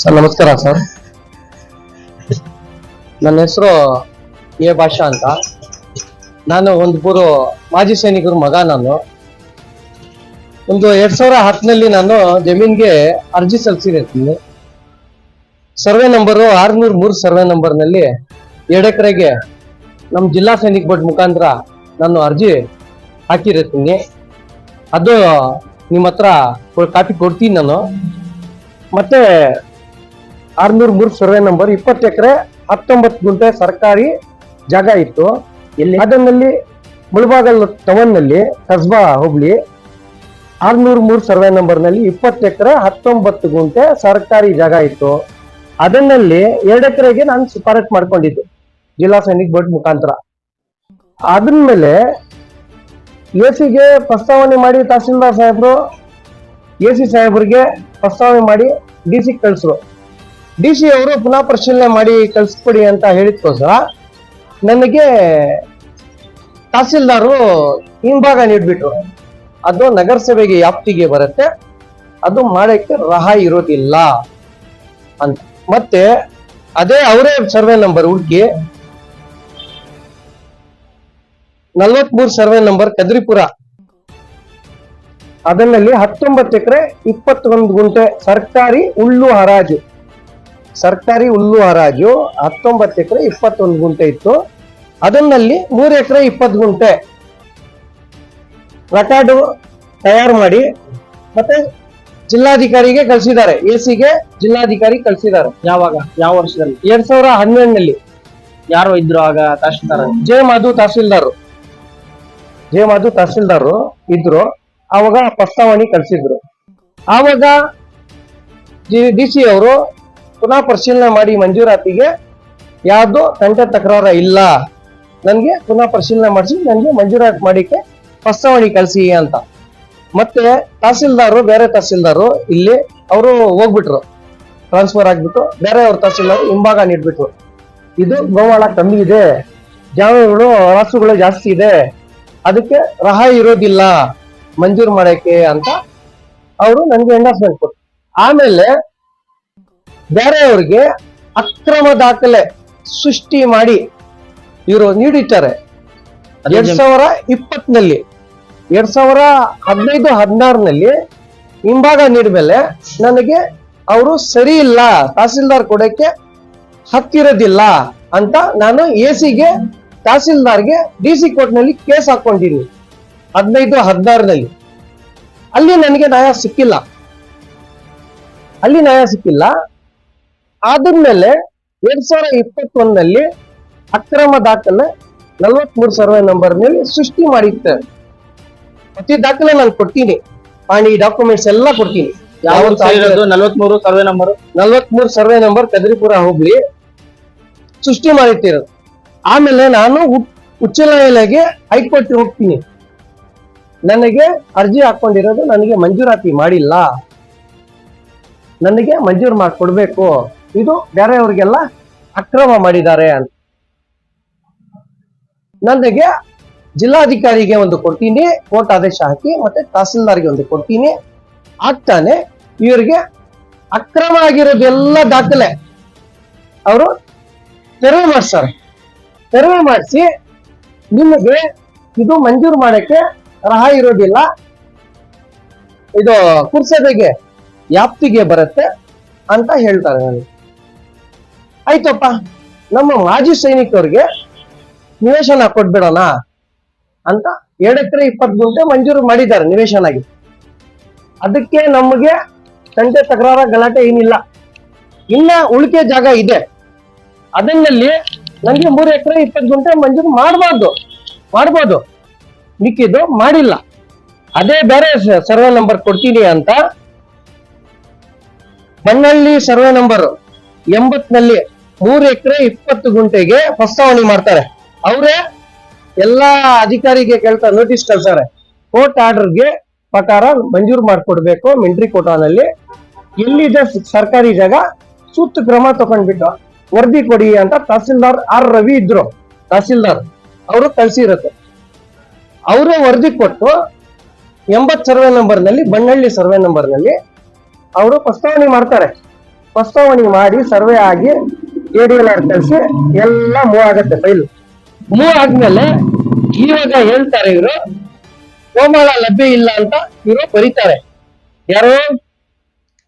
Sir, ನಮಸ್ಕಾರ sir. ನನ್ನ ಹೆಸರು ಎ ಭಾಷಾ ಅಂತ. ನಾನು ಒಂದು ಪೂರು ಮಾಜಿ ಸೈನಿಕರ ಮಗ ನಾನು. ಒಂದು ಎರಡ್ ಸಾವಿರ ಹತ್ತನಲ್ಲಿ ನಾನು ಜಮೀನ್ಗೆ ಅರ್ಜಿ ಸಲ್ಲಿಸಿರ್ತೀನಿ. ಸರ್ವೆ ನಂಬರು ಆರ್ನೂರ ಮೂರು ಸರ್ವೆ ನಂಬರ್ನಲ್ಲಿ ಎರಡು ಎಕರೆಗೆ ನಮ್ಮ ಜಿಲ್ಲಾ ಸೈನಿಕ ಬೋರ್ಡ್ ಮುಖಾಂತರ ನಾನು ಅರ್ಜಿ ಹಾಕಿರ್ತೀನಿ. ಅದು ನಿಮ್ಮ ಹತ್ರ ಕಾಪಿ ಕೊಡ್ತೀನಿ ನಾನು. ಮತ್ತೆ ಆರ್ನೂರ್ ಮೂರು ಸರ್ವೆ ನಂಬರ್ ಇಪ್ಪತ್ತು ಎಕರೆ ಹತ್ತೊಂಬತ್ತು ಗುಂಟೆ ಸರ್ಕಾರಿ ಜಾಗ ಇತ್ತು. ಎಲ್ಲಿ? ಅದನ್ನಲ್ಲಿ ಮುಳಬಾಗಲ್ ಟೌನ್ನಲ್ಲಿ ಕಸ್ಬಾ ಹುಬ್ಳಿ ಆರ್ನೂರ್ ಮೂರು ಸರ್ವೆ ನಂಬರ್ನಲ್ಲಿ ಇಪ್ಪತ್ತು ಎಕರೆ ಹತ್ತೊಂಬತ್ತು ಗುಂಟೆ ಸರ್ಕಾರಿ ಜಾಗ ಇತ್ತು. ಅದನ್ನಲ್ಲಿ ಎರಡು ಎಕರೆಗೆ ನಾನು ಶಿಫಾರಸ್ ಮಾಡ್ಕೊಂಡಿದ್ದು ಜಿಲ್ಲಾ ಸೈನಿಕ್ ಬೋರ್ಡ್ ಮುಖಾಂತರ. ಅದನ್ಮೇಲೆ ಎ ಸಿಗೆ ಪ್ರಸ್ತಾವನೆ ಮಾಡಿ ತಹಸೀಲ್ದಾರ್ ಸಾಹೇಬ್ರು ಎ ಸಿ ಸಾಹೇಬ್ರಿಗೆ ಪ್ರಸ್ತಾವನೆ ಮಾಡಿ ಡಿ ಸಿ ಕಳಿಸ್ರು. ಡಿ ಸಿ ಅವರು ಪುನಃ ಪರಿಶೀಲನೆ ಮಾಡಿ ಕಳಿಸ್ಕೊಡಿ ಅಂತ ಹೇಳಿದ್ಕೋಸ್ಕರ ನನಗೆ ತಹಸೀಲ್ದಾರರು ಹಿಂಭಾಗ ನೀಡ್ಬಿಟ್ರು. ಅದು ನಗರಸಭೆಗೆ ವ್ಯಾಪ್ತಿಗೆ ಬರುತ್ತೆ. ಅದು ಮಾಡೋಕ್ಕೆ ರಹ ಇರೋದಿಲ್ಲ ಅಂತ. ಮತ್ತೆ ಅದೇ ಅವರೇ ಸರ್ವೆ ನಂಬರ್ ಹುಡುಕಿ ನಲ್ವತ್ಮೂರು ಸರ್ವೆ ನಂಬರ್ ಕದ್ರಿಪುರ. ಅದನ್ನಲ್ಲಿ ಹತ್ತೊಂಬತ್ತು ಎಕರೆ ಇಪ್ಪತ್ತೊಂದು ಗುಂಟೆ ಸರ್ಕಾರಿ ಹುಲ್ಲು ಹರಾಜು. ಸರ್ಕಾರಿ ಹುಲ್ಲು ಹರಾಜು ಹತ್ತೊಂಬತ್ತು ಎಕರೆ ಇಪ್ಪತ್ತೊಂದು ಗುಂಟೆ ಇತ್ತು. ಅದನ್ನಲ್ಲಿ ಮೂರು ಎಕರೆ ಇಪ್ಪತ್ತು ಗುಂಟೆ ರೆಕಾರ್ಡು ತಯಾರು ಮಾಡಿ ಮತ್ತೆ ಜಿಲ್ಲಾಧಿಕಾರಿಗೆ ಕಳಿಸಿದ್ದಾರೆ. ಎ ಸಿಗೆ ಜಿಲ್ಲಾಧಿಕಾರಿ ಕಳಿಸಿದ್ದಾರೆ. ಯಾವಾಗ? ಯಾವ ವರ್ಷದಲ್ಲಿ? ಎರಡ್ ಸಾವಿರ ಹನ್ನೆರಡನಲ್ಲಿ ಯಾರು ಇದ್ರು ಆಗ ತಹಶೀಲ್ದಾರ್ ಜೆ ಮಾಧು ತಹಸೀಲ್ದಾರ್ ಜೆ ಮಾಧು ತಹಸೀಲ್ದಾರ್ ಇದ್ರು. ಅವಾಗ ಪ್ರಸ್ತಾವನೆ ಕಳಿಸಿದ್ರು. ಆವಾಗ ಡಿ ಸಿ ಅವರು ಪುನಃ ಪರಿಶೀಲನೆ ಮಾಡಿ ಮಂಜೂರಾತಿಗೆ ಯಾವುದು ತಂಟೆ ತಕರಾರ ಇಲ್ಲ, ನನಗೆ ಪುನಃ ಪರಿಶೀಲನೆ ಮಾಡಿಸಿ, ನನಗೆ ಮಂಜೂರಾತಿ ಮಾಡಿಕೆ ಪ್ರಸ್ತಾವಣೆ ಕಳಿಸಿ ಅಂತ. ಮತ್ತೆ ತಹಸೀಲ್ದಾರು, ಬೇರೆ ತಹಸೀಲ್ದಾರು ಇಲ್ಲಿ ಅವರು ಹೋಗ್ಬಿಟ್ರು. ಟ್ರಾನ್ಸ್ಫರ್ ಆಗ್ಬಿಟ್ಟು ಬೇರೆ ಅವ್ರ ತಹಸೀಲ್ದಾರು ಹಿಂಭಾಗ ನೀಡ್ಬಿಟ್ರು. ಇದು ಗೋವಾಳ ಕಮ್ಮಿ ಇದೆ. ಜಾನುವಾರುಗಳು ರಾಸುಗಳು ಜಾಸ್ತಿ ಇದೆ. ಅದಕ್ಕೆ ರಹ ಇರೋದಿಲ್ಲ. ಮಂಜೂರು ಮಾಡಕ್ಕೆ ಅಂತ ಅವರು ನನಗೆ ಎಂಡರ್ಸ್ಮೆಂಟ್ ಕೊಟ್ಟರು ಆಮೇಲೆ ಬೇರೆಯವ್ರಿಗೆ ಅಕ್ರಮ ದಾಖಲೆ ಸೃಷ್ಟಿ ಮಾಡಿ ಇವರು ನೀಡಿದ್ದಾರೆ. ಎರಡ್ ಸಾವಿರ ಇಪ್ಪತ್ತನಲ್ಲಿ ಎರಡ್ ಸಾವಿರ ಹದಿನೈದು ಹದಿನಾರನಲ್ಲಿ ಹಿಂಭಾಗ ನೀಡಿದ್ಮೇಲೆ ನನಗೆ ಅವರು ಸರಿ ಇಲ್ಲ ತಹಸೀಲ್ದಾರ್ ಕೊಡಕ್ಕೆ ಹತ್ತಿರದಿಲ್ಲ ಅಂತ ನಾನು ಎ ಸಿಗೆ ತಹಸೀಲ್ದಾರ್ಗೆ ಡಿ ಸಿ ಕೋರ್ಟ್ನಲ್ಲಿ ಕೇಸ್ ಹಾಕೊಂಡಿನಿ ಹದಿನೈದು ಹದಿನಾರನಲ್ಲಿ ಅಲ್ಲಿ ನನಗೆ ನ್ಯಾಯ ಸಿಕ್ಕಿಲ್ಲ. ಅಲ್ಲಿ ನ್ಯಾಯ ಸಿಕ್ಕಿಲ್ಲ. ಆದ್ಮೇಲೆ ಎರಡ್ ಸಾವಿರ ಇಪ್ಪತ್ತೊಂದಲ್ಲಿ ಅಕ್ರಮ ದಾಖಲೆ ನಲವತ್ಮೂರು ಸರ್ವೆ ನಂಬರ್ ಮೇಲೆ ಸೃಷ್ಟಿ ಮಾಡಿತ್ತು. ಪ್ರತಿ ದಾಖಲೆ ನಾನು ಕೊಡ್ತೀನಿ. ಪಾಣಿ ಡಾಕ್ಯುಮೆಂಟ್ಸ್ ಎಲ್ಲ ಕೊಡ್ತೀನಿ. ಯಾವ ನಲ್ವತ್ಮೂರು ಸರ್ವೆ ನಂಬರ್? ನಲ್ವತ್ಮೂರು ಸರ್ವೆ ನಂಬರ್ ಕದ್ರಿಪುರ ಹೋಗ್ಲಿ. ಸೃಷ್ಟಿ ಮಾಡಿಟ್ಟಿರೋದು. ಆಮೇಲೆ ನಾನು ಉಚ್ಚ ನ್ಯಾಯಾಲಯಕ್ಕೆ ಹೈಕೋರ್ಟ್ ಹೋಗ್ತೀನಿ. ನನಗೆ ಅರ್ಜಿ ಹಾಕೊಂಡಿರೋದು ನನಗೆ ಮಂಜೂರಾತಿ ಮಾಡಿಲ್ಲ. ನನಗೆ ಮಂಜೂರು ಮಾಡಿಕೊಡ್ಬೇಕು. ಇದು ಬೇರೆಯವ್ರಿಗೆಲ್ಲ ಅಕ್ರಮ ಮಾಡಿದ್ದಾರೆ ಅಂತ. ನನಗೆ ಜಿಲ್ಲಾಧಿಕಾರಿಗೆ ಒಂದು ಕೊಡ್ತೀನಿ, ಕೋರ್ಟ್ ಆದೇಶ ಹಾಕಿ, ಮತ್ತೆ ತಹಸೀಲ್ದಾರ್ಗೆ ಒಂದು ಕೊಡ್ತೀನಿ. ಆಗ್ತಾನೆ, ಇವರಿಗೆ ಅಕ್ರಮ ಆಗಿರೋದೆಲ್ಲ ದಾಖಲೆ. ಅವರು ತೆರವು ಮಾಡಿಸ್ತಾರೆ. ತೆರವು ಮಾಡಿಸಿ ನಿಮಗೆ ಇದು ಮಂಜೂರು ಮಾಡಕ್ಕೆ ರಹ ಇರೋದಿಲ್ಲ. ಇದು ಕುರ್ಸದೆಗೆ ವ್ಯಾಪ್ತಿಗೆ ಬರುತ್ತೆ ಅಂತ ಹೇಳ್ತಾರೆ. ನನಗೆ ಆಯ್ತಪ್ಪ. ನಮ್ಮ ಮಾಜಿ ಸೈನಿಕರಿಗೆ ನಿವೇಶನ ಕೊಟ್ಬಿಡೋಣ ಅಂತ ಎರಡು ಎಕರೆ ಇಪ್ಪತ್ತು ಗುಂಟೆ ಮಂಜೂರು ಮಾಡಿದ್ದಾರೆ ನಿವೇಶನಾಗಿ. ಅದಕ್ಕೆ ನಮಗೆ ತಂಟೆ ತಕರಾರ ಗಲಾಟೆ ಏನಿಲ್ಲ. ಇನ್ನ ಉಳಿಕೆ ಜಾಗ ಇದೆ. ಅದನ್ನಲ್ಲಿ ನನಗೆ ಮೂರು ಎಕರೆ ಇಪ್ಪತ್ತು ಗುಂಟೆ ಮಂಜೂರು ಮಾಡಬಾರ್ದು. ಮಾಡ್ಬೋದು. ಮಿಕ್ಕಿದ್ದು ಮಾಡಿಲ್ಲ. ಅದೇ ಬೇರೆ ಸರ್ವೆ ನಂಬರ್ ಕೊಡ್ತೀನಿ ಅಂತ. ಬನ್ನಳ್ಳಿ ಸರ್ವೆ ನಂಬರ್ ಎಂಬತ್ನಲ್ಲಿ ಮೂರು ಎಕರೆ ಇಪ್ಪತ್ತು ಗುಂಟೆಗೆ ಪ್ರಸ್ತಾವನೆ ಮಾಡ್ತಾರೆ. ಅವರೇ ಎಲ್ಲಾ ಅಧಿಕಾರಿಗೆ ಕೇಳ್ತಾ ನೋಟಿಸ್ ಕಳ್ಸಾರೆ ಕೋರ್ಟ್ ಆರ್ಡರ್ಗೆ ಪ್ರಕಾರ ಮಂಜೂರು ಮಾಡಿಕೊಡ್ಬೇಕು ಮಿಂಟ್ರಿ ಕೋಟಾನಲ್ಲಿ ಎಲ್ಲಿದೆ ಸರ್ಕಾರಿ ಜಾಗ ಸೂಕ್ತ ಕ್ರಮ ತಗೊಂಡ್ಬಿಟ್ಟು ವರದಿ ಕೊಡಿ ಅಂತ ತಹಸೀಲ್ದಾರ್ ಆರ್ ರವಿ ಇದ್ರು. ತಹಸೀಲ್ದಾರ್, ಅವರು ಕಳ್ಸಿರತ್ತೆ. ಅವರೇ ವರದಿ ಕೊಟ್ಟು ಎಂಬತ್ ಸರ್ವೆ ನಂಬರ್ನಲ್ಲಿ ಬಣ್ಣಳ್ಳಿ ಸರ್ವೆ ನಂಬರ್ನಲ್ಲಿ, ಅವರು ಪ್ರಸ್ತಾವನೆ ಮಾಡ್ತಾರೆ. ಪ್ರಸ್ತಾವನೆ ಮಾಡಿ ಸರ್ವೆ ಆಗಿ ಎ ಡಿ ಕಳಿಸಿ ಎಲ್ಲ ಮೂವ್ ಆಗತ್ತೆ ಫೈಲ್ ಮೂವ್ ಆದ್ಮೇಲೆ ಇವಾಗ ಹೇಳ್ತಾರೆ ಇವರು ಗೋಮಾಳ ಲಭ್ಯ ಇಲ್ಲ ಅಂತ ಇವರು ಬರೀತಾರೆ. ಯಾರು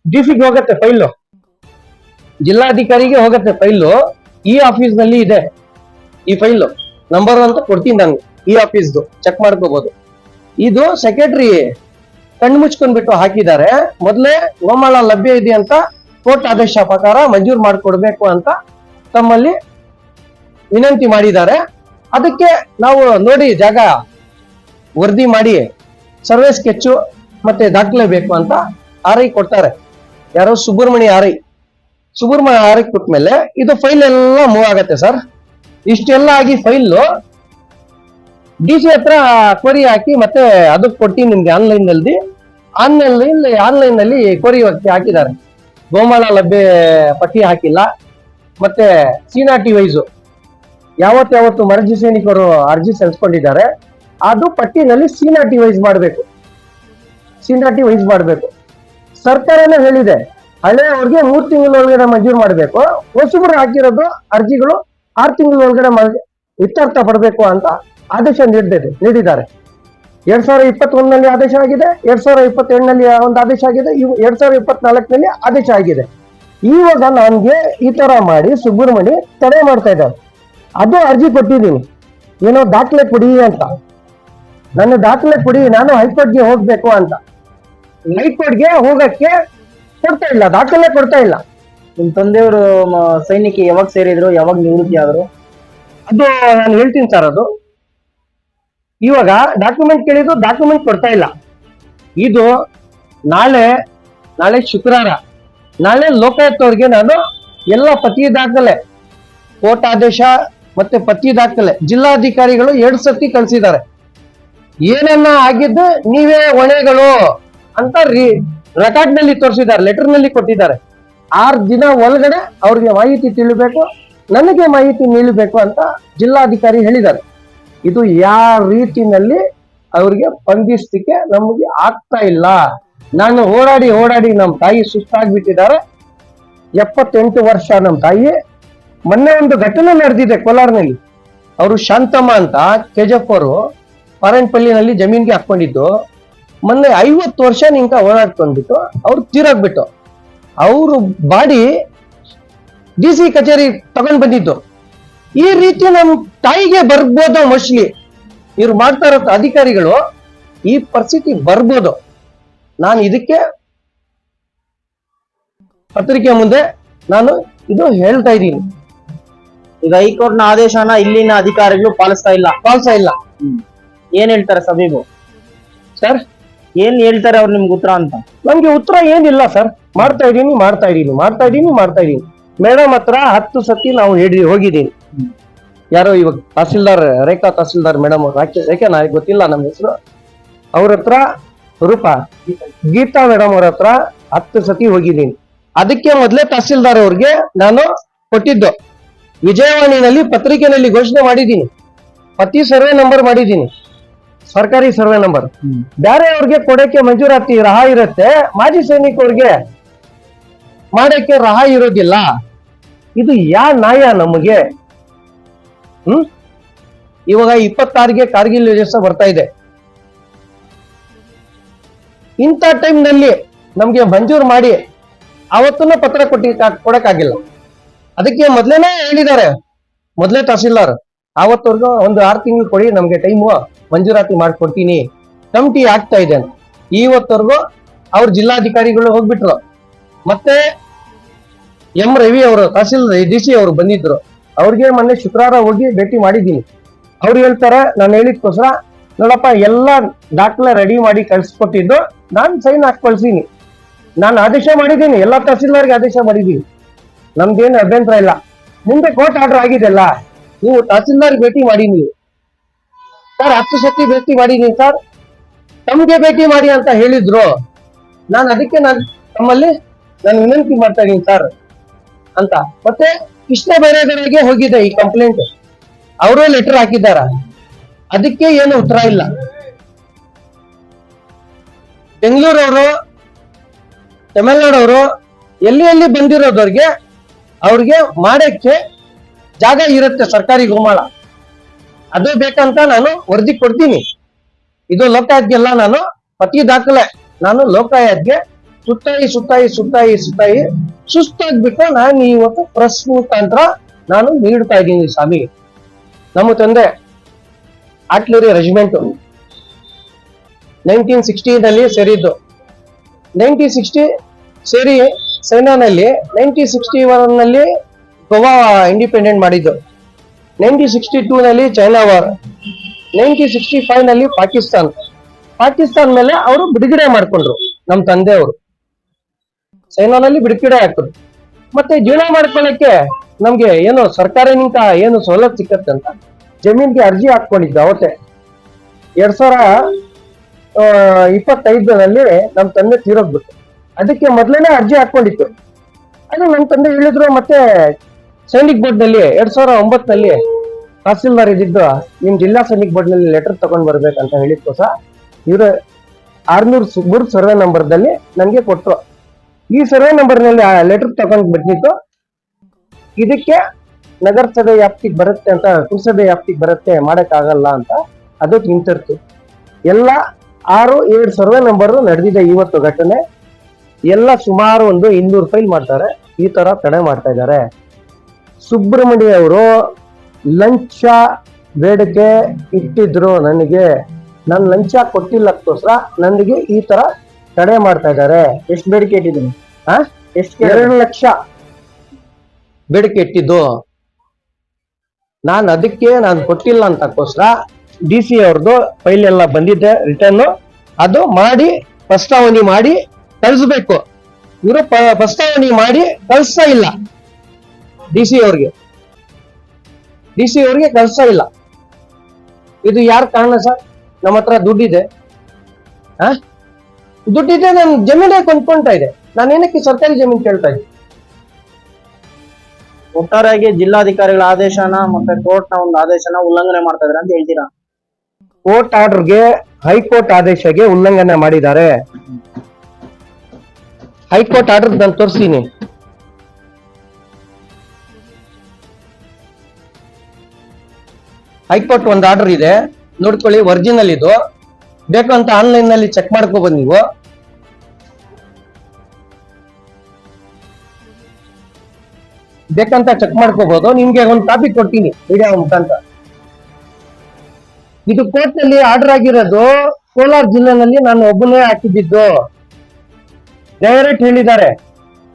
ಡಿ ಸಿಗೆ ಹೋಗತ್ತೆ ಫೈಲು ಜಿಲ್ಲಾಧಿಕಾರಿಗೆ ಹೋಗತ್ತೆ ಫೈಲು ಈ ಆಫೀಸ್ನಲ್ಲಿ ಇದೆ ಈ ಫೈಲ್ ನಂಬರ್ ಅಂತ ಕೊಡ್ತೀನಿ ನಾನು ಈ ಆಫೀಸ್ದು ಚೆಕ್ ಮಾಡ್ಕೋಬಹುದು ಇದು ಸೆಕ್ರೆಟರಿ ಕಣ್ಣು ಮುಚ್ಕೊಂಡ್ಬಿಟ್ಟು ಹಾಕಿದ್ದಾರೆ. ಮೊದಲೇ ಗೋಮಾಳ ಲಭ್ಯ ಇದೆ ಅಂತ ಕೋರ್ಟ್ ಆದೇಶ ಪ್ರಕಾರ ಮಂಜೂರು ಮಾಡಿಕೊಡ್ಬೇಕು ಅಂತ ತಮ್ಮಲ್ಲಿ ವಿನಂತಿ ಮಾಡಿದ್ದಾರೆ. ಅದಕ್ಕೆ ನಾವು ನೋಡಿ ಜಾಗ ವರದಿ ಮಾಡಿ, ಸರ್ವೆ ಸ್ಕೆಚ್ಚು ಮತ್ತೆ ದಾಖಲೆ ಬೇಕು ಅಂತ ಆರೈ ಕೊಡ್ತಾರೆ. ಯಾರೋ Subramani RI. Subramanya RI I ಕೊಟ್ಮೇಲೆ ಇದು ಫೈಲ್ ಎಲ್ಲ ಮೂವ್ ಆಗತ್ತೆ ಸರ್ ಇಷ್ಟೆಲ್ಲ ಆಗಿ ಫೈಲು ಡಿ ಸಿ ಹತ್ರ ಕೊರಿ ಹಾಕಿ ಮತ್ತೆ ಅದಕ್ಕೆ ಕೊಟ್ಟು ನಿಮ್ಗೆ ಆನ್ಲೈನ್ನಲ್ಲಿ ಆನ್ಲೈನ್ ಆನ್ಲೈನ್ನಲ್ಲಿ ಕೊರಿ ಹಾಕಿದ್ದಾರೆ. ಗೋಮಾಳ ಲಭ್ಯ ಪಟ್ಟಿ ಹಾಕಿಲ್ಲ. ಮತ್ತೆ ಸಿನಾಟಿ ವೈಸು ಯಾವತ್ತಾವತ್ತು ಯಾವತ್ತು ಮರಜಿ ಸೈನಿಕರು ಅರ್ಜಿ ಸಲ್ಲಿಸ್ಕೊಂಡಿದ್ದಾರೆ, ಅದು ಪಟ್ಟಿನಲ್ಲಿ ಸಿನಾಟಿ ವೈಸ್ ಮಾಡಬೇಕು. ಸಿನಾಟಿ ವೈಸ್ ಮಾಡಬೇಕು. ಸರ್ಕಾರನೇ ಹೇಳಿದೆ, ಹಳೆ ಅವ್ರಿಗೆ ಮೂರು ತಿಂಗಳ ಒಳಗಡೆ ಮಂಜೂರು ಮಾಡಬೇಕು. ಹೊಸಬರು ಹಾಕಿರೋದು ಅರ್ಜಿಗಳು ಆರು ತಿಂಗಳ ಒಳಗಡೆ ಮ- ಇತ್ಯರ್ಥ ಪಡಬೇಕು ಅಂತ ಆದೇಶ ನೀಡಿದೆ ನೀಡಿದ್ದಾರೆ. ಎರಡ್ ಸಾವಿರ ಇಪ್ಪತ್ತೊಂದರಲ್ಲಿ ಆದೇಶ ಆಗಿದೆ ಎರಡ್ ಸಾವಿರ ಇಪ್ಪತ್ತೆರಡನಲ್ಲಿ ಒಂದು ಆದೇಶ ಆಗಿದೆ ಇವು ಎರಡ್ ಸಾವಿರ ಇಪ್ಪತ್ನಾಲ್ಕನಲ್ಲಿ ಆದೇಶ ಆಗಿದೆ. ಇವಾಗ ನನ್ಗೆ ಈ ತರ ಮಾಡಿ ಸುಬ್ರಹ್ಮಣಿ ತಡೆ ಮಾಡ್ತಾ ಇದ್ದಾರೆ. ಅದು ಅರ್ಜಿ ಕೊಟ್ಟಿದ್ದೀನಿ. ಏನೋ ದಾಖಲೆ ಕೊಡಿ ಅಂತ. ನನ್ನ ದಾಖಲೆ ಕೊಡಿ ನಾನು ಹೈಕೋರ್ಟ್ಗೆ ಹೋಗ್ಬೇಕು ಅಂತ. ಹೈಕೋರ್ಟ್ಗೆ ಹೋಗಕ್ಕೆ ಕೊಡ್ತಾ ಇಲ್ಲ ದಾಖಲೆ ಕೊಡ್ತಾ ಇಲ್ಲ. ನಿಮ್ ತಂದೆಯವರು ಸೈನಿಕ ಯಾವಾಗ ಸೇರಿದ್ರು ಯಾವಾಗ ನಿವೃತ್ತಿ ಆದ್ರು ಅದು ನಾನು ಹೇಳ್ತೀನಿ ಸರ್ ಅದು. ಇವಾಗ ಡಾಕ್ಯುಮೆಂಟ್ ಕೇಳಿದ್ರು ಡಾಕ್ಯುಮೆಂಟ್ ಕೊಡ್ತಾ ಇಲ್ಲ. ಇದು ನಾಳೆ ನಾಳೆ ಶುಕ್ರವಾರ, ನಾಳೆ ಲೋಕಾಯುಕ್ತ ನಾನು ಎಲ್ಲ ಪತಿ ದಾಖಲೆ ಕೋರ್ಟ್ ಆದೇಶ ಮತ್ತೆ ಪತಿ ದಾಖಲೆ ಜಿಲ್ಲಾಧಿಕಾರಿಗಳು ಎರಡು ಸತಿ ಕಳಿಸಿದ್ದಾರೆ. ಏನನ್ನ ಆಗಿದ್ದು ನೀವೇ ಹೊಣೆಗಳು ಅಂತ ರೆಕಾರ್ಡ್ನಲ್ಲಿ ತೋರಿಸಿದ್ದಾರೆ ಲೆಟರ್ನಲ್ಲಿ ಕೊಟ್ಟಿದ್ದಾರೆ. ಆರು ದಿನ ಒಳಗಡೆ ಅವ್ರಿಗೆ ಮಾಹಿತಿ ತಿಳಿಬೇಕು, ನನಗೆ ಮಾಹಿತಿ ನೀಡಬೇಕು ಅಂತ ಜಿಲ್ಲಾಧಿಕಾರಿ ಹೇಳಿದ್ದಾರೆ. ಇದು ಯಾವ ರೀತಿನಲ್ಲಿ ಅವ್ರಿಗೆ ಸ್ಪಂದಿಸ್ಲಿಕ್ಕೆ ನಮಗೆ ಆಗ್ತಾ ಇಲ್ಲ. ನಾನು ಓಡಾಡಿ ಓಡಾಡಿ ನಮ್ಮ ತಾಯಿ ಸುಸ್ತಾಗ್ಬಿಟ್ಟಿದ್ದಾರೆ. ಎಪ್ಪತ್ತೆಂಟು ವರ್ಷ ನಮ್ಮ ತಾಯಿ. ಮೊನ್ನೆ ಒಂದು ಘಟನೆ ನಡೆದಿದೆ ಕೋಲಾರ್ನಲ್ಲಿ. ಅವರು ಶಾಂತಮ್ಮ ಅಂತ ಕೆಜಪ್ ಅವರು ಪಾರನ್ಪಲ್ಲಿನಲ್ಲಿ ಜಮೀನ್ಗೆ ಹಾಕೊಂಡಿದ್ದು. ಮೊನ್ನೆ ಐವತ್ತು ವರ್ಷ ನಿಂತ ಓಡಾಡ್ಕೊಂಡ್ಬಿಟ್ಟು ಅವ್ರು ತೀರಾಗ್ಬಿಟ್ಟು. ಅವರು ಬಾಡಿ ಡಿ ಸಿ ಕಚೇರಿ ತಗೊಂಡ್ ಬಂದಿದ್ದು. ಈ ರೀತಿ ನಮ್ ತಾಯಿಗೆ ಬರ್ಬೋದು ಮೋಸ್ಟ್ಲಿ. ಇವ್ರು ಮಾಡ್ತಾ ಇರೋ ಅಧಿಕಾರಿಗಳು ಈ ಪರಿಸ್ಥಿತಿ ಬರ್ಬೋದು. ನಾನು ಇದಕ್ಕೆ ಪತ್ರಿಕೆ ಮುಂದೆ ನಾನು ಇದು ಹೇಳ್ತಾ ಇದ್ದೀನಿ. ಈಗ ಹೈಕೋರ್ಟ್ನ ಆದೇಶನ ಇಲ್ಲಿನ ಅಧಿಕಾರಿಗಳು ಪಾಲಿಸ್ತಾ ಇಲ್ಲ. ಪಾಲಿಸ್ತಾ ಇಲ್ಲ. ಏನ್ ಹೇಳ್ತಾರೆ ಸಬೀಬು ಸರ್? ಏನ್ ಹೇಳ್ತಾರೆ ಅವ್ರು ನಿಮ್ಗೆ ಉತ್ತರ ಅಂತ? ನಮ್ಗೆ ಉತ್ತರ ಏನಿಲ್ಲ ಸರ್. ಮಾಡ್ತಾ ಇದ್ದೀನಿ ಮಾಡ್ತಾ ಇದ್ದೀನಿ ಮಾಡ್ತಾ ಇದ್ದೀನಿ ಮಾಡ್ತಾ ಇದ್ದೀನಿ. ಮೇಡಮ್ ಹತ್ರ ಹತ್ತು ಸತಿ ನಾವು ಹೇಳಿ ಹೋಗಿದ್ದೀನಿ. ಯಾರೋ ಇವಾಗ ತಹಸೀಲ್ದಾರ್ ರೇಖಾ ತಹಸೀಲ್ದಾರ್ ಮೇಡಮ್ ರೇಖಾ ನನಗೆ ಗೊತ್ತಿಲ್ಲ ನಮ್ಮ ಹೆಸರು. ಅವ್ರ ಹತ್ರ ರೂಪ ಗೀತಾ ಮೇಡಮ್ ಅವ್ರ ಹತ್ರ ಹತ್ತು ಸತಿ ಹೋಗಿದ್ದೀನಿ. ಅದಕ್ಕೆ ಮೊದಲೇ ತಹಸೀಲ್ದಾರ್ ಅವ್ರಿಗೆ ನಾನು ಕೊಟ್ಟಿದ್ದು. ವಿಜಯವಾಣಿನಲ್ಲಿ ಪತ್ರಿಕೆನಲ್ಲಿ ಘೋಷಣೆ ಮಾಡಿದ್ದೀನಿ. ಪತಿ ಸರ್ವೆ ನಂಬರ್ ಮಾಡಿದ್ದೀನಿ. ಸರ್ಕಾರಿ ಸರ್ವೆ ನಂಬರ್. ಬೇರೆ ಅವ್ರಿಗೆ ಕೊಡಕ್ಕೆ ಮಂಜೂರಾತಿ ರಹ ಇರುತ್ತೆ. ಮಾಜಿ ಸೈನಿಕರಿಗೆ ಮಾಡಕ್ಕೆ ರಹ ಇರೋದಿಲ್ಲ. ಇದು ಯಾ ನ್ಯಾಯ ನಮಗೆ? ಹ್ಮ್? ಇವಾಗ ಇಪ್ಪತ್ತಾರಿಗೆ ಕಾರ್ಗಿಲ್ ಯೋಜನೆ ಬರ್ತಾ ಇದೆ. ಇಂಥ ಟೈಮ್ನಲ್ಲಿ ನಮ್ಗೆ ಮಂಜೂರು ಮಾಡಿ ಅವತ್ತನ್ನ ಪತ್ರ ಕೊಟ್ಟಿ ಕೊಡಕ್ಕಾಗಿಲ್ಲ. ಅದಕ್ಕೆ ಮೊದ್ಲೇನೆ ಹೇಳಿದ್ದಾರೆ. ಮೊದ್ಲೇ ತಹಸೀಲ್ದಾರ್ ಆವತ್ತವರೆಗೂ ಒಂದು ಆರು ತಿಂಗಳು ಕೊಡಿ, ನಮ್ಗೆ ಟೈಮು ಮಂಜೂರಾತಿ ಮಾಡ್ಕೊಡ್ತೀನಿ. ಕಮಿಟಿ ಆಗ್ತಾ ಇದೆ ಅಂತ. ಇವತ್ತವರೆಗೂ ಅವ್ರ ಜಿಲ್ಲಾಧಿಕಾರಿಗಳು ಹೋಗ್ಬಿಟ್ರು. ಮತ್ತೆ ಎಂ ರವಿ ಅವರು, ತಹಸೀಲ್ದಾರ್ ಡಿ ಸಿ ಅವರು ಬಂದಿದ್ರು. ಅವ್ರಿಗೆ ಮೊನ್ನೆ ಶುಕ್ರವಾರ ಹೋಗಿ ಭೇಟಿ ಮಾಡಿದ್ದೀನಿ. ಅವ್ರು ಹೇಳ್ತಾರೆ, ನಾನು ಹೇಳಿದ್ಕೋಸ್ಕರ, ನೋಡಪ್ಪ, ಎಲ್ಲ ದಾಖಲೆ ರೆಡಿ ಮಾಡಿ ಕಳ್ಸಿಕೊಟ್ಟಿದ್ದು ನಾನು ಸೈನ್ ಹಾಕಿ ಕಳ್ಸೀನಿ ನಾನು ಆದೇಶ ಮಾಡಿದ್ದೀನಿ, ಎಲ್ಲ ತಹಸೀಲ್ದಾರ್ಗೆ ಆದೇಶ ಮಾಡಿದ್ದೀನಿ. ನಮ್ದೇನು ಅಭ್ಯಂತರ ಇಲ್ಲ. ಮುಂದೆ ಕೋರ್ಟ್ ಆರ್ಡರ್ ಆಗಿದೆಲ್ಲ ನೀವು ತಹಸೀಲ್ದಾರ್ ಭೇಟಿ ಮಾಡಿ ನೀವು ಸರ್, ಹತ್ತು ಸತಿ ಭೇಟಿ ಮಾಡಿದ್ದೀನಿ ಸರ್. ತಮಗೆ ಭೇಟಿ ಮಾಡಿ ಅಂತ ಹೇಳಿದ್ರು. ನಾನು ಅದಕ್ಕೆ ನಾನು ತಮ್ಮಲ್ಲಿ ನಾನು ವಿನಂತಿ ಮಾಡ್ತಾ ಇದ್ದೀನಿ ಸರ್ ಅಂತ. ಮತ್ತೆ ಕೃಷ್ಣ ಬೈರೇಗರಿಗೆ ಹೋಗಿದೆ ಈ ಕಂಪ್ಲೇಂಟ್ ಅವರು ಲೆಟರ್ ಹಾಕಿದ್ದಾರ? ಅದಕ್ಕೆ ಏನು ಉತ್ತರ ಇಲ್ಲ. ಬೆಂಗಳೂರವರು, ತಮಿಳ್ನಾಡವರು ಎಲ್ಲಿ ಎಲ್ಲಿ ಬಂದಿರೋದವ್ರಿಗೆ ಅವ್ರಿಗೆ ಮಾಡಕ್ಕೆ ಜಾಗ ಇರುತ್ತೆ ಸರ್ಕಾರಿ ಗೋಮಾಳ. ಅದು ಬೇಕಂತ ನಾನು ವರದಿ ಕೊಡ್ತೀನಿ. ಇದು ಲೋಕಾಯತ್ಗೆಲ್ಲ ನಾನು ಪತಿ ದಾಖಲೆ. ನಾನು ಲೋಕಾಯತ್ಗೆ ಸುತ್ತಾಯಿ ಸುತ್ತಾಯಿ ಸುತ್ತಾಯಿ ಸುತ್ತಾಯಿ. ಸುಸ್ತಾಗ್ಬಿಟ್ಟು ನಾನು ಇವತ್ತು ಪ್ರೆಸ್ ಮುಖಾಂತರ ನಾನು ನೀಡ್ತಾ ಇದ್ದೀನಿ ಸ್ವಾಮಿ. ನಮ್ಮ ತಂದೆ ಆಟ್ಲರಿ ರೆಜಿಮೆಂಟ್ ನೈನ್ಟೀನ್ ಸಿಕ್ಸ್ಟಿನಲ್ಲಿ ಸೇರಿದ್ದು. ನೈನ್ಟೀನ್ ಸಿಕ್ಸ್ಟಿ ಸೇರಿ ಸೇನಾನಲ್ಲಿ ನೈನ್ಟೀನ್ ಸಿಕ್ಸ್ಟಿ ಒನ್ನಲ್ಲಿ ಗೋವಾ ಇಂಡಿಪೆಂಡೆಂಟ್ ಮಾಡಿದ್ದು. ನೈನ್ಟೀನ್ ಸಿಕ್ಸ್ಟಿ ಟೂನಲ್ಲಿ ಚೈನಾ ವಾರ್ ನೈನ್ಟೀನ್ ಸಿಕ್ಸ್ಟಿ ಫೈವ್ನಲ್ಲಿ ಪಾಕಿಸ್ತಾನ್. ಪಾಕಿಸ್ತಾನ್ ಮೇಲೆ ಅವರು ಬಿಡುಗಡೆ ಮಾಡ್ಕೊಂಡ್ರು ನಮ್ಮ ತಂದೆಯವರು. ಚೈನಾನಲ್ಲಿ ಬಿಡುಗಡೆ ಹಾಕಿದ್ರು ಮತ್ತೆ ಜೀವನ ಮಾಡ್ಕೊಳ್ಳಕ್ಕೆ ನಮ್ಗೆ ಏನು ಸರ್ಕಾರನಿಂದ ಏನು ಸವಲತ್ತು ಸಿಕ್ಕತ್ತೆ ಅಂತ ಜಮೀನ್ಗೆ ಅರ್ಜಿ ಹಾಕೊಂಡಿದ್ದ ಅವತ್ತೆ. ಎರಡ್ ಸಾವಿರ ಇಪ್ಪತ್ತೈದರಲ್ಲಿ ನಮ್ಮ ತಂದೆ ತೀರೋಗ್ಬಿಟ್ಟು ಅದಕ್ಕೆ ಮೊದ್ಲೇನೆ ಅರ್ಜಿ ಹಾಕೊಂಡಿತ್ತು ಅದು ನಮ್ಮ ತಂದೆ ಹೇಳಿದ್ರು ಮತ್ತೆ ಸೈನಿಕ್ ಬೋರ್ಡ್ನಲ್ಲಿ ಎರಡ್ ಸಾವಿರ ಒಂಬತ್ತಲ್ಲಿ ತಹಸೀಲ್ದಾರ್ ಇದ್ದಿದ್ದು ನಿಮ್ ಜಿಲ್ಲಾ ಸೈನಿಕ್ ಬೋರ್ಡ್ನಲ್ಲಿ ಲೆಟರ್ ತಗೊಂಡ್ ಬರ್ಬೇಕಂತ ಹೇಳಿದ್ಕೋಸ ಇವ್ರ ಆರ್ನೂರ್ ಮೂರ್ ಸರ್ವೆ ನಂಬರ್ದಲ್ಲಿ ನನಗೆ ಕೊಟ್ರು. ಈ ಸರ್ವೆ ನಂಬರ್ನಲ್ಲಿ ಆ ಲೆಟರ್ ತಗೊಂಡು ಬಿಟ್ಟಿತ್ತು ಇದಕ್ಕೆ ನಗರಸಭೆ ವ್ಯಾಪ್ತಿಗೆ ಬರುತ್ತೆ ಅಂತ ಪುರಸಭೆ ವ್ಯಾಪ್ತಿಗೆ ಬರುತ್ತೆ ಮಾಡಕ್ ಆಗಲ್ಲ ಅಂತ ಅದು ನಿಂತಿರ್ತು ಎಲ್ಲ ಆರು ಏಳು ಸರ್ವೆ ನಂಬರ್ ನಡೆದಿದೆ ಇವತ್ತು ಘಟನೆ. ಎಲ್ಲ ಸುಮಾರು ಒಂದು ಇನ್ನೂರು ಫೈಲ್ ಮಾಡ್ತಾರೆ. ಈ ತರ ತಡೆ ಮಾಡ್ತಾ ಇದ್ದಾರೆ. ಸುಬ್ರಹ್ಮಣ್ಯ ಅವರು ಲಂಚ ಬೇಡಿಕೆ ಇಟ್ಟಿದ್ರು ನನಗೆ. ನಾನು ಲಂಚ ಕೊಟ್ಟಿಲ್ಲಕ್ಕೋಸ್ಕರ ನನಗೆ ಈ ತರ ತಡೆ ಮಾಡ್ತಾ ಇದ್ದಾರೆ. ಎಷ್ಟು ಬೇಡಿಕೆ ಇಟ್ಟಿದ್ದೀನಿ? ಹಾ ಎಷ್ಟು ಎರಡು ಲಕ್ಷ. ಬೇಡಿಕೆ ಇಟ್ಟಿದ್ದು? ನಾನು ಅದಕ್ಕೆ ನಾನು ಕೊಟ್ಟಿಲ್ಲ ಅಂತಕ್ಕೋಸ್ಕರ ಡಿ ಸಿ ಅವ್ರದ್ದು ಫೈಲ್ ಎಲ್ಲ ಬಂದಿದ್ದೆ ರಿಟರ್ನ್ ಅದು ಮಾಡಿ ಪ್ರಸ್ತಾವನೆ ಮಾಡಿ ಕಳಿಸ್ಬೇಕು. ಇವರು ಪ್ರಸ್ತಾವನೆ ಮಾಡಿ ಕಳಿಸ್ತಾ ಇಲ್ಲ. ಡಿ ಸಿ ಅವ್ರಿಗೆ. ಡಿ ಸಿ ಅವ್ರಿಗೆ ಕಳಿಸ್ತಾ ಇಲ್ಲ. ಇದು ಯಾರ ಕಾರಣ ಸರ್? ನಮ್ಮ ಹತ್ರ ದುಡ್ಡಿದೆ. ಆ? ದುಡ್ಡಿದೆ ನಾನು ಜಮೀನೇ ಕೊಂಡ್ಕೊಂತಾ ಇದೆ. ನಾನು ಏನಕ್ಕೆ ಸರ್ಕಾರಿ ಜಮೀನು ಕೇಳ್ತಾ ಇದ್ದೀನಿ? ಒಟ್ಟಾರೆಯಾಗಿ ಜಿಲ್ಲಾಧಿಕಾರಿಗಳ ಆದೇಶನ ಮತ್ತೆ ಕೋರ್ಟ್ನ ನ ಒಂದು ಆದೇಶನ ಉಲ್ಲಂಘನೆ ಮಾಡ್ತಾ ಇದ್ರೆ ಅಂತ ಹೇಳ್ತೀರಾ? ಕೋರ್ಟ್ ಆರ್ಡರ್ಗೆ ಹೈಕೋರ್ಟ್ ಆದೇಶಗೆ ಉಲ್ಲಂಘನೆ ಮಾಡಿದ್ದಾರೆ. ಹೈಕೋರ್ಟ್ ಆರ್ಡರ್ ನಾನು ತೋರಿಸ್ತೀನಿ. ಹೈಕೋರ್ಟ್ ಒಂದು ಆರ್ಡರ್ ಇದೆ. ನೋಡ್ಕೊಳ್ಳಿ ಒರಿಜಿನಲ್ ಇದು. ಬೇಕು ಅಂತ ಆನ್ಲೈನ್ನಲ್ಲಿ ಚೆಕ್ ಮಾಡ್ಕೋಬೋದು ನೀವು. ಬೇಕಂತ ಚೆಕ್ ಮಾಡ್ಕೋಬಹುದು ನಿಮ್ಗೆ ಒಂದು ಕಾಪಿ ಕೊಡ್ತೀನಿ ವಿಡಿಯೋ ಮುಖಾಂತರ. ಇದು ಕೋರ್ಟ್ನಲ್ಲಿ ಆರ್ಡರ್ ಆಗಿರೋದು. ಕೋಲಾರ ಜಿಲ್ಲೆನಲ್ಲಿ ನಾನು ಒಬ್ಬನೇ ಹಾಕಿದ್ದು. ಡೈರೆಕ್ಟ್ ಹೇಳಿದ್ದಾರೆ.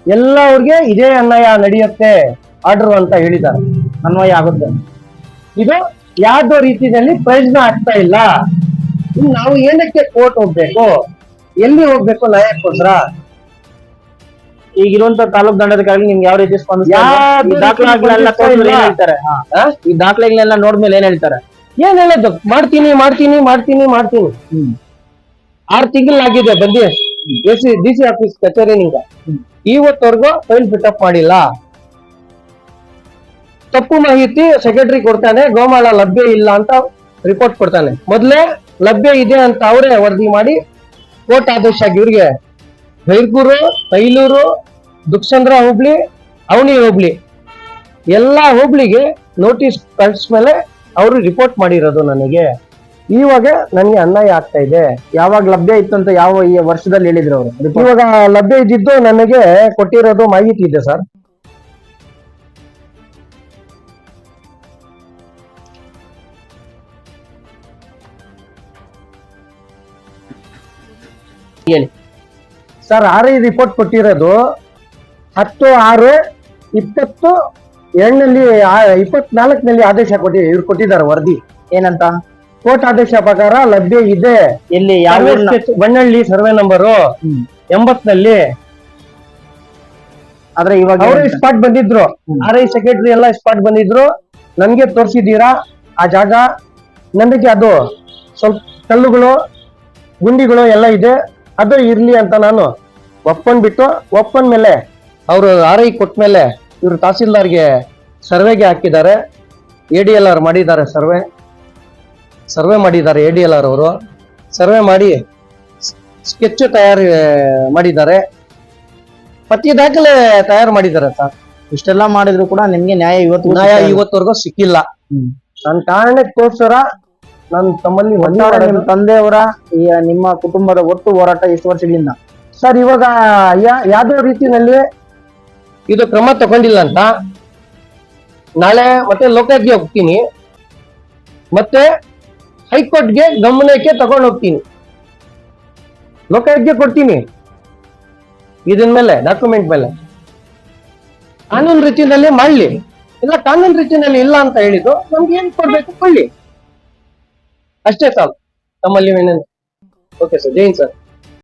ಎಲ್ಲ ಅವ್ರಿಗೆ ಇದೇ ಅನ್ವಯ ನಡೆಯುತ್ತೆ. ಆರ್ಡರ್ ಅಂತ ಹೇಳಿದ್ದಾರೆ. ಅನ್ವಯ ಆಗುತ್ತೆ. ಇದು ಯಾವ್ದೋ ರೀತಿಯಲ್ಲಿ ಪ್ರಯೋಜನ ಆಗ್ತಾ ಇಲ್ಲ. ನಾವು ಏನಕ್ಕೆ ಕೋರ್ಟ್ ಹೋಗ್ಬೇಕು? ಎಲ್ಲಿ ಹೋಗ್ಬೇಕು ನ್ಯಾಯಕ್ಕೋಸ್ಕರ ಈಗಿರುವಂತ ತಾಲೂಕ್ ದಂಡಾಧಿಕಾರಿ ನಿಮ್ಗೆ ಯಾವ ರೀತಿ ಸ್ಪಂದಿಸ್ತಾರೆ? ಯಾವ್ದು ಈ ದಾಖಲೆಗಳೆಲ್ಲ ರೀತಿ ತೋರ್ಸಿದ್ರೆ ಏನ್ ಹೇಳ್ತಾರೆ? ಹಾ. ಆ? ಈ ದಾಖಲೆಗಳೆಲ್ಲ ನೋಡ್ಮೇಲೆ ಏನ್ ಹೇಳ್ತಾರೆ? ಏನ್ ಹೇಳೋದು? ಮಾಡ್ತೀನಿ ಮಾಡ್ತೀನಿ ಮಾಡ್ತೀನಿ ಮಾಡ್ತೀನಿ. ಆರ್ ತಿಂಗಳಾಗಿದೆ ಬಂದಿ. ಎಸ್ ಡಿ ಸಿ ಆಫೀಸ್ ಕಚೇರಿ ನಿಂಗ ಇವತ್ತವರೆಗೂ ಫೈಲ್ ಅಪ್ ಮಾಡಿಲ್ಲ. ತಪ್ಪು ಮಾಹಿತಿ ಸೆಕ್ರೆಟರಿ ಕೊಡ್ತಾನೆ ಗೋಮಾಳ ಲಭ್ಯ ಇಲ್ಲ ಅಂತ ರಿಪೋರ್ಟ್ ಕೊಡ್ತಾನೆ. ಮೊದ್ಲೇ ಲಭ್ಯ ಇದೆ ಅಂತ ಅವರೇ ವರದಿ ಮಾಡಿ ಕೋರ್ಟ್ ಆದೇಶ ಆಗಿ ಇವ್ರಿಗೆ. ಬೈರ್ಗೂರು ತೈಲೂರು ದುಕ್ಸಂದ್ರ ಹೋಬ್ಳಿ ಅವನಿ ಹೋಬ್ಳಿ. ಎಲ್ಲಾ ಹೋಬ್ಳಿಗೆ ನೋಟಿಸ್ ಕಳ್ಸ್ಮೇಲೆ ಅವರು ರಿಪೋರ್ಟ್ ಮಾಡಿರೋದು ನನಗೆ. ಇವಾಗ ನನಗೆ ಅನ್ಯಾಯ ಆಗ್ತಾ ಇದೆ. ಯಾವಾಗ ಲಭ್ಯ ಇತ್ತು ಅಂತ ಯಾವ ಈ ವರ್ಷದಲ್ಲಿ ಹೇಳಿದ್ರು ಅವರು. ಇವಾಗ ಲಭ್ಯ ಇದ್ದಿದ್ದು ನನಗೆ ಕೊಟ್ಟಿರೋದು ಮಾಹಿತಿ ಇದೆ ಸರ್. ಹೇಳಿ. ಸರ್ ಆರ್ ಐ ರಿಪೋರ್ಟ್ ಕೊಟ್ಟಿರೋದು ಹತ್ತು ಆರು ಇಪ್ಪತ್ತು ಎರಡನಲ್ಲಿ ಇಪ್ಪತ್ನಾಲ್ಕನಲ್ಲಿ ಆದೇಶ ಕೊಟ್ಟಿ ಇವ್ರು ಕೊಟ್ಟಿದ್ದಾರೆ ವರದಿ. ಏನಂತ? ಕೋರ್ಟ್ ಆದೇಶ ಪ್ರಕಾರ ಲಭ್ಯ ಇದೆ. ಎಲ್ಲಿ ಯಾವ ಬಣ್ಣಳ್ಳಿ ಸರ್ವೆ ನಂಬರು. ಎಂಬತ್ನಲ್ಲಿ ಆದ್ರೆ ಇವಾಗ ಅವರು ಸ್ಪಾಟ್ ಬಂದಿದ್ರು. ಆರ್ ಐ ಸೆಕ್ರೆಟರಿ ಎಲ್ಲ ಸ್ಪಾಟ್ ಬಂದಿದ್ರು. ನನ್ಗೆ ತೋರಿಸಿದ್ದೀರಾ? ಆ ಜಾಗ? ನನಗೆ ಅದು ಸ್ವಲ್ಪ ಕಲ್ಲುಗಳು ಗುಂಡಿಗಳು ಎಲ್ಲ ಇದೆ. ಅದು ಇರ್ಲಿ ಅಂತ ನಾನು ಒಪ್ಕೊಂಡ್ಬಿಟ್ಟು ಒಪ್ಪನ್ ಮೇಲೆ ಅವರು ಆರ್ ಐ ಕೊಟ್ಟ ಮೇಲೆ ಇವರು ತಹಸೀಲ್ದಾರ್ಗೆ ಸರ್ವೆಗೆ ಹಾಕಿದ್ದಾರೆ ಎ ಡಿ ಎಲ್ ಆರ್ ಮಾಡಿದ್ದಾರೆ ಸರ್ವೆ. ಸರ್ವೆ ಮಾಡಿದ್ದಾರೆ ಎ ಡಿ ಎಲ್ ಆರ್ ಅವರು. ಸರ್ವೆ ಮಾಡಿ ಸ್ಕೆಚ್ ತಯಾರಿ ಮಾಡಿದ್ದಾರೆ. ಪತಿ ದಾಖಲೆ ತಯಾರು ಮಾಡಿದ್ದಾರೆ ಸರ್. ಇಷ್ಟೆಲ್ಲ ಮಾಡಿದ್ರು ಕೂಡ ನಿಮ್ಗೆ ನ್ಯಾಯ ಇವತ್ತು ನ್ಯಾಯ ಇವತ್ತವರೆಗೂ ಸಿಕ್ಕಿಲ್ಲ. ನನ್ನ ನನ್ನ ಕಾರಣಕ್ಕೋಸ್ಕರ ನನ್ನ ತಮ್ಮಲ್ಲಿ ಒಟ್ಟಾರೆ ನಿಮ್ ತಂದೆಯವರ ಈ ನಿಮ್ಮ ಕುಟುಂಬದ ಒಟ್ಟು ಹೋರಾಟ ಎಷ್ಟು ವರ್ಷಗಳಿಂದ? ಸರ್ ಇವಾಗ ಯಾ- ಯಾವ್ದೋ ರೀತಿಯಲ್ಲಿ ಇದು ಕ್ರಮ ತಗೊಂಡಿಲ್ಲ ಅಂತ. ನಾಳೆ ಮತ್ತೆ ಲೋಕಾಯುಕ್ಗೆ ಹೋಗ್ತೀನಿ. ಮತ್ತೆ ಹೈಕೋರ್ಟ್ಗೆ ಗಮನಕ್ಕೆ ತಗೊಂಡು ಹೋಗ್ತೀನಿ. ಲೋಕಾಯುಕ್ಗೆ ಕೊಡ್ತೀನಿ. ಇದನ್ ಮೇಲೆ ಡಾಕ್ಯುಮೆಂಟ್ ಮೇಲೆ. ಕಾನೂನು ರೀತಿಯಲ್ಲಿ ಮಾಡಲಿ. ಇಲ್ಲ ಕಾನೂನು ರೀತಿಯಲ್ಲಿ ಇಲ್ಲ ಅಂತ ಹೇಳಿದ್ದು ನಮ್ಗೆ ಏನ್ ಕೊಡ್ಬೇಕು? ಕೊಳ್ಳಿ ಅಷ್ಟೇ ಸಾಕು ತಮ್ಮಲ್ಲಿ ಏನೇನು ಓಕೆ ಸರ್ ಜೈನ್ ಸರ್